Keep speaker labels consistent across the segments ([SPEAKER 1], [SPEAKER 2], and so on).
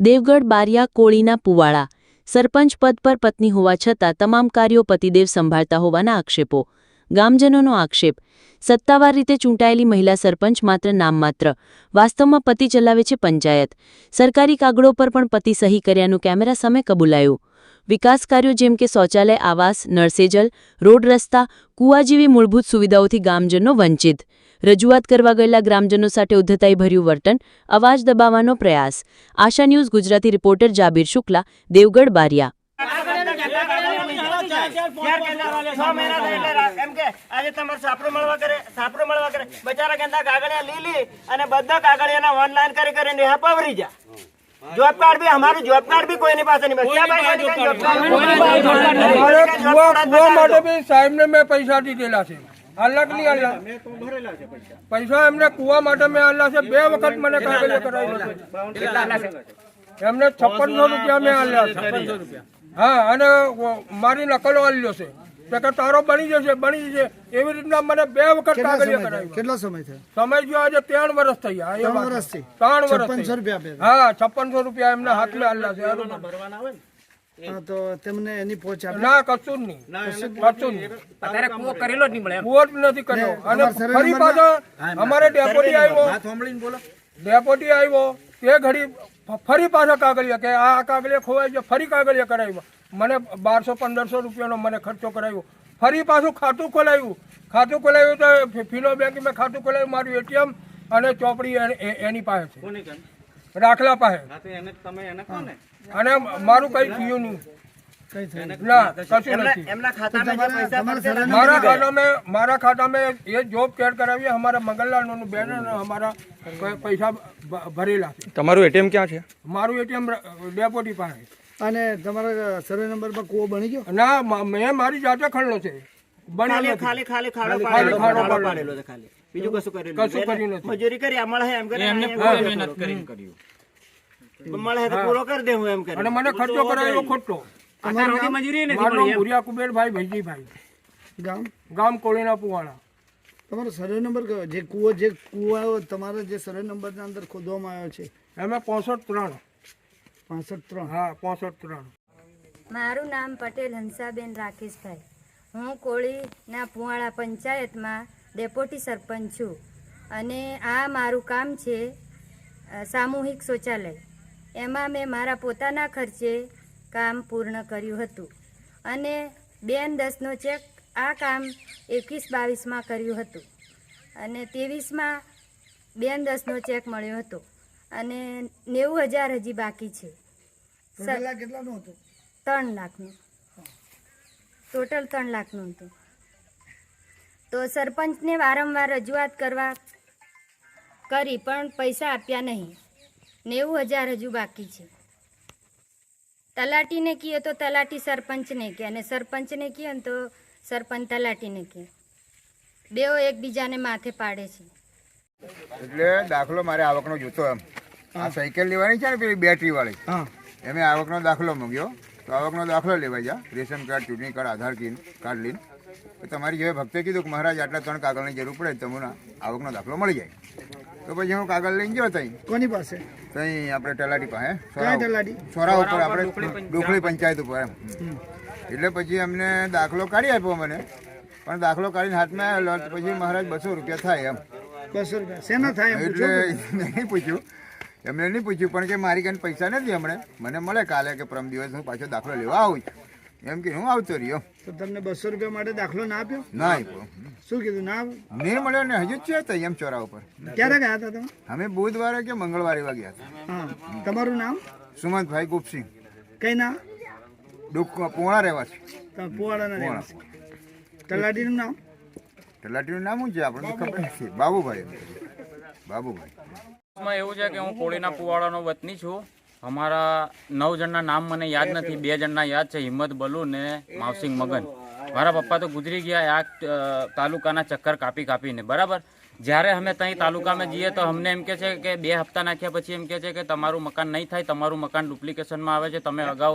[SPEAKER 1] દેવગઢ બારિયા કોળીના પુવાળા. સરપંચ પદ પર પત્ની હોવા છતાં તમામ કાર્યો પતિદેવ સંભાળતા હોવાના આક્ષેપો. ગામજનોનો આક્ષેપ. સત્તાવાર રીતે ચૂંટાયેલી મહિલા સરપંચ માત્ર નામમાત્ર વાસ્તવમાં પતિ ચલાવે છે પંચાયત. સરકારી કાગળો પર પણ પતિ સહી કર્યાનું કેમેરા સામે કબૂલાયું. વિકાસ કાર્યો જેમ કે શૌચાલય આવાસ નર્સેજલ રોડ રસ્તા, કુવા જેવી મૂળભૂત સુવિધાઓથી ગામજનો વંચિત. રજૂઆત કરવા ગયેલા ગ્રામજનો સાથે ઉદ્ધતાઈ ભર્યું વર્તન અવાજ દબાવવાનો પ્રયાસ. Asha news Gujarati reporter Jabir Shukla Devgadh Baria.
[SPEAKER 2] છ મહિના થઈ એટલે રા- એમ કે આજે તમારે સાપરું મળવા કરે સાપરું મળવા કરે બચારા કહેતા કાગળિયા લીલી અને બધા કાગળિયાના ઓનલાઈન કરી કરીને હા જા જોબ કાર્ડ બી અમારું જોબ કાર્ડ બી કોઈની પાસે નહીં બસ ક્યાં ભાઈ કોઈની પાસે જોબ કાર્ડ નહીં.
[SPEAKER 3] મારે
[SPEAKER 2] જોબ
[SPEAKER 3] કુવા
[SPEAKER 2] કાર્ડ
[SPEAKER 3] કુવા માટે બી સાહેબને મેં પૈસા દીધેલા છે. અલગ નહીં અલગ. પૈસા. એમને કુવા માટે મેં આલ્યા છે. બે વખત મને કાગળિયા કરાવ્યું છે એમને છપ્પનસો રૂપિયા મેં આલ્યા છે. હા અને મારી નકલો આલ્યો છે. કે તારો બની જશે બની જશે એવી રીતના મને બે વખત
[SPEAKER 4] કેટલા
[SPEAKER 3] કાગળિયા
[SPEAKER 4] સમય કેટલો સમય થયો?
[SPEAKER 3] સમય જો આજે ત્રણ વર્ષ થઈ ગયા. એ
[SPEAKER 4] ત્રણ વર્ષ
[SPEAKER 3] ત્રણ વર્ષ.
[SPEAKER 4] રૂપિયા
[SPEAKER 3] હા છપ્પનસો રૂપિયા એમના હાથમાં આલ્યા છે.
[SPEAKER 4] તો તેમને એની પહોંચ આપી.
[SPEAKER 3] ના કશું નહીં. કશું નહીં.
[SPEAKER 5] અત્યારે કૂવો કરેલો જ નહીં મળે
[SPEAKER 3] કુવો જ નથી કર્યો. અને ફરી પાછો અમારે ડેપોટી આવ્યો. ડેપોટી આવ્યો. તે ઘડી ફરી પાછા કાગળિયા કે આ કાગળિયા ખોવાય છે ફરી કાગળિયા કરાવ્યો. મને બારસો પંદરસો રૂપિયાનો મને ખર્ચો કરાવ્યો. ફરી પાછું ખાતું ખોલાવ્યું. ખાતું ખોલાવ્યું તો ફિનો બેંકમાં ખાતું ખોલાવ્યું. મારું એટીએમ અને ચોપડી એની પાસે છે. રાખલા પાસે. અને મારું કઈ થયું નહીં.
[SPEAKER 2] મારા ખાતામાં
[SPEAKER 3] મારા ખાતામાં એ જોબ કેર કરાવી અમારા મંગલલાલનું બેનર અમારા પૈસા ભરેલા
[SPEAKER 6] તમારું એટીએમ ક્યાં છે?
[SPEAKER 3] મારું એટીએમ ડેપોટી પાસે.
[SPEAKER 4] અને તમારા સર્વે નંબર પર કુવો બની ગયો?
[SPEAKER 3] ના મેં મારી જાતે ખડલો છે. બનેલો
[SPEAKER 2] ખાલી. બીજું કશું કર્યું
[SPEAKER 3] કશું કર્યું નથી.
[SPEAKER 2] મજૂરી કરી મળે એમ કરે
[SPEAKER 5] એમને પૂરી મહેનત કરીને કર્યું
[SPEAKER 2] મળે તો પૂરો કરી દે હું એમ કરે.
[SPEAKER 3] અને મને ખર્ચો કરાયો ખોટો.
[SPEAKER 5] સુધી મજૂરી નથી
[SPEAKER 3] મારું. ભુરિયા કુબેરભાઈ ભૈજીભાઈ.
[SPEAKER 4] ગામ?
[SPEAKER 3] ગામ કોળીના પુવાળા.
[SPEAKER 4] તમારો સર્વે નંબર કયો? જે કૂવો જે કૂવો તમારા જે સર્વે નંબરના અંદર ખોદવામાં આવ્યો છે.
[SPEAKER 3] એમાં પોસઠ ત્રણ.
[SPEAKER 4] પાસઠ ત્રણ.
[SPEAKER 3] હા પોસઠ ત્રણ.
[SPEAKER 7] મારું નામ પટેલ હંસાબેન રાકેશભાઈ. હું કોળીના પુવાળા પંચાયતમાં ડેપ્યુટી સરપંચ છું. અને આ મારું કામ છે સામૂહિક શૌચાલય. એમાં મેં મારા પોતાના ખર્ચે કામ પૂર્ણ કર્યું હતું. અને બેન દસનો ચેક આ કામ એકવીસ બાવીસમાં કર્યું હતું. અને ત્રેવીસમાં બેન દસનો ચેક મળ્યો હતો. અને નેવું હજાર હજી બાકી છે.
[SPEAKER 4] કેટલાનું હતું?
[SPEAKER 7] ત્રણ લાખનું. ટોટલ ત્રણ લાખનું હતું. તો સરપંચને વારંવાર રજૂઆત કરવા કરી પણ પૈસા આપ્યા નહીં. નેવું હજાર હજુ બાકી છે. તલાટીને કહીએ તો તલાટી સરપંચને કહે અને સરપંચને કહે ને તો સરપંચ તલાટીને કહે બેઓ એકબીજાને માથે પાડે છે.
[SPEAKER 8] એટલે દાખલો મારે આવકનો જોતો એમ. આ સાયકલ લેવાની છે ને પેલી બેટરી વાળી?
[SPEAKER 4] હા.
[SPEAKER 8] એમે આવકનો દાખલો મૂક્યો. તો આવકનો દાખલો લેવા જા. રેશન કાર્ડ ચૂંટણી કાર્ડ આધાર કાર્ડ લઈને. તમારી જેવા ભક્તે કીધું કે મહારાજ આટલા ત્રણ કાગળની જરૂર પડે તમને આવકનો દાખલો મળી જાય. તો પછી હું કાગળ લઈને ગયો તઈ.
[SPEAKER 4] કોની પાસે?
[SPEAKER 8] ત્યાં આપણે તલાટી પાસે છોરા ઉપર આપણે ડોકળી પંચાયત ઉપર એમ. એટલે પછી અમને દાખલો કાઢી આપ્યો મને. પણ દાખલો કાઢીને હાથમાં આવેલો તો પછી મહારાજ બસો રૂપિયા થાય એમ.
[SPEAKER 4] બસો રૂપિયા. શેના થાય
[SPEAKER 8] એટલે નહીં પૂછ્યું. એમને નહીં પૂછ્યું પણ કે મારી કાંઈ પૈસા નથી હમણે. મને મળે કાલે કે પરમ દિવસ હું પાછો દાખલો લેવા આવું છું. એમ કે હું આવતો રહ્યો.
[SPEAKER 4] તો તમને બસો રૂપિયા માટે દાખલો ના આપ્યો?
[SPEAKER 8] ના આપ્યો.
[SPEAKER 4] શું કીધું ના?
[SPEAKER 8] નહીં મળ્યો ને હજુ જ છે તો એમ ચોરા ઉપર.
[SPEAKER 4] ક્યારે ગયા હતા તમે?
[SPEAKER 8] અમે બુધવારે કે મંગળવારે એવા ગયા હતા.
[SPEAKER 4] તમારું નામ?
[SPEAKER 8] સુમંતભાઈ ગુપસિંહ.
[SPEAKER 4] કઈ નામ
[SPEAKER 8] ડુક પોણા રહેવા છે
[SPEAKER 4] તમે પુવાડાના રહેવાસી. તલાટીનું નામ?
[SPEAKER 8] તલાટીનું નામ શું છે? આપણને ખબર નથી. બાબુભાઈ બાબુભાઈ.
[SPEAKER 5] એવું છે કે હું કોળીના પુવાડાનો વતની છું. અમારા નવ જણના નામ મને યાદ નથી બે જણના યાદ છે હિંમત બલુ ને માવસિંગ મગન. મારા પપ્પા તો ગુજરી ગયા આ તાલુકાના ચક્કર કાપી કાપીને. બરાબર? જ્યારે અમે ત્યાં તાલુકામાં જઈએ તો અમને એમ કે છે કે બે હપ્તા નાખ્યા પછી એમ કે છે કે તમારું મકાન નહીં થાય તમારું મકાન ડુપ્લિકેશનમાં આવે છે તમે અગાઉ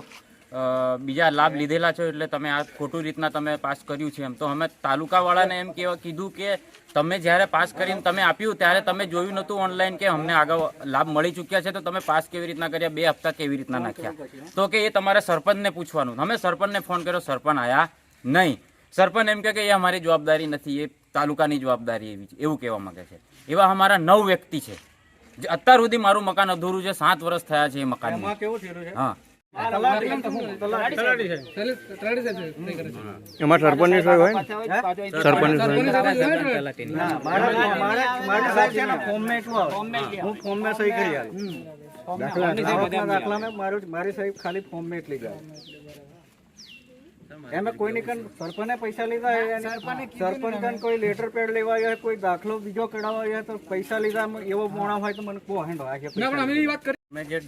[SPEAKER 5] બીજા લાભ લીધેલા છો એટલે તમે આ ખોટું રીતના તમે પાસ કર્યું છે એમ. તો અમે તાલુકાવાળાને એમ કહેવા કીધું કે તમે જ્યારે પાસ કરીને તમે આપ્યું ત્યારે તમે જોયું નહોતું ઓનલાઈન કે અમને આગળ લાભ મળી ચૂક્યા છે તો તમે પાસ કેવી રીતના કર્યા બે હપ્તા કેવી રીતના નાખ્યા? તો કે એ તમારે સરપંચને પૂછવાનું. અમે સરપંચને ફોન કર્યો સરપંચ આવ્યા નહીં. સરપંચ એમ કે એ અમારી જવાબદારી નથી એ તાલુકાની જવાબદારી એવી છે. એવું કહેવા માગે છે. એવા અમારા નવ વ્યક્તિ છે. જે અત્યાર સુધી મારું મકાન અધૂરું છે સાત વર્ષ થયા છે એ મકાન હા.
[SPEAKER 6] એમાં સરપંચની સહી હોય સરપંચની
[SPEAKER 9] મારું સાહેબ ખાલી ફોર્મમાં એટલી એમ એમે કોઈની કન સરપંચે પૈસા લીધા સરપંચ કોઈ લેટર પેડ લેવા આવ્યા કોઈ દાખલો બીજો કઢાવવા આવ્યા તો પૈસા લીધા એવો મોણા હોય તો મને કો હેંડો આ મેં જે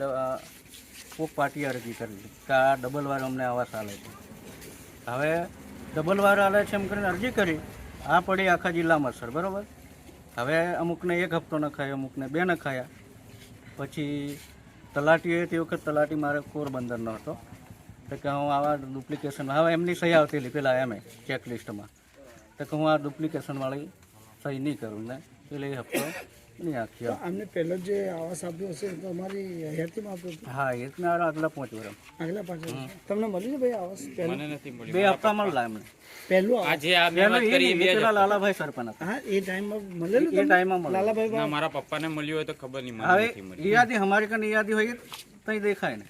[SPEAKER 9] કોક પાર્ટી અરજી કરી કે આ ડબલ વાર અમને આવાસ ચાલે છે. હવે ડબલ વાર આલે છે એમ કરીને અરજી કરી, આ પડી આખા જિલ્લામાં સર બરાબર? હવે અમુકને એક હપ્તો નખાયો, અમુકને બે નખાયા. પછી તલાટીએ તે વખત તલાટી મારે પોરબંદરનો હતો. તો કે હું આવા ડુપ્લિકેશન હવે એમની સહી આવતી પેલા એમે ચેકલિસ્ટમાં તો કે હું આ ડુપ્લિકેશનવાળી સહી નહીં કરું. ને એટલે હપ્તો
[SPEAKER 4] આમને પહેલો જે આવાસ આપ્યો હશે તો અમારી હયાતીમાં આપ્યો હતો?
[SPEAKER 9] હા એ જ આગલા પાંચ વર્ષ.
[SPEAKER 4] આગલા પાછળ તમને મળ્યું છે ભાઈ આવાસ? પહેલું?
[SPEAKER 5] મને નથી મળ્યું.
[SPEAKER 9] બે હપ્તા મળલા એમને
[SPEAKER 4] પહેલું
[SPEAKER 5] આ મેં કરી બે
[SPEAKER 9] પેલા લાલાભાઈ સરપંચ
[SPEAKER 4] હા એ ટાઈમમાં મળેલું
[SPEAKER 9] એ? ટાઈમમાં મળેલું.
[SPEAKER 4] લાલાભાઈ
[SPEAKER 5] ના મારા પપ્પાને મળ્યું હોય તો ખબર નહીં મને
[SPEAKER 9] હવે
[SPEAKER 5] નથી મળ્યું.
[SPEAKER 9] યાદી અમારી કને યાદી હોય તો દેખાય ને.